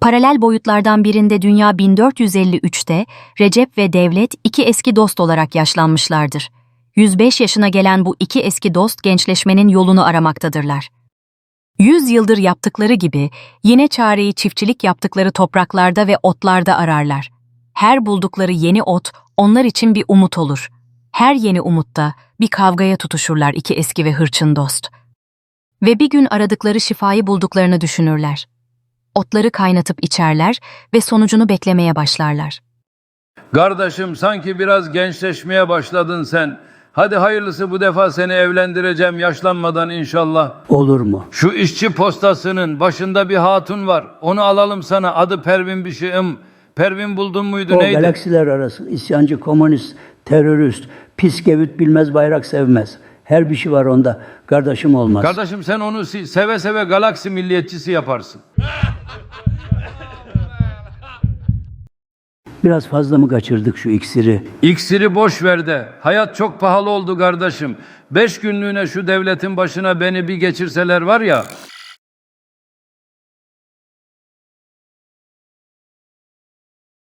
Paralel boyutlardan birinde dünya 1453'te Recep ve Devlet iki eski dost olarak yaşlanmışlardır. 105 yaşına gelen bu iki eski dost gençleşmenin yolunu aramaktadırlar. 100 yıldır yaptıkları gibi yine çareyi çiftçilik yaptıkları topraklarda ve otlarda ararlar. Her buldukları yeni ot onlar için bir umut olur. Her yeni umutta bir kavgaya tutuşurlar iki eski ve hırçın dost. Ve bir gün aradıkları şifayı bulduklarını düşünürler. Otları kaynatıp içerler ve sonucunu beklemeye başlarlar. Kardeşim sanki biraz gençleşmeye başladın sen. Hadi hayırlısı bu defa seni evlendireceğim yaşlanmadan inşallah. Olur mu? Şu işçi postasının başında bir hatun var. Onu alalım sana. Adı Pervin bir şeyim. Pervin buldun muydu O neydi? galaksiler arası isyancı, komünist, terörist, pis gevüt bilmez bayrak sevmez. Her bir şey var onda. Kardeşim olmaz. Kardeşim sen onu seve seve galaksi milliyetçisi yaparsın. Biraz fazla mı kaçırdık şu iksiri? İksiri boş ver de. Hayat çok pahalı oldu kardeşim. Beş günlüğüne şu devletin başına beni bir geçirseler var ya.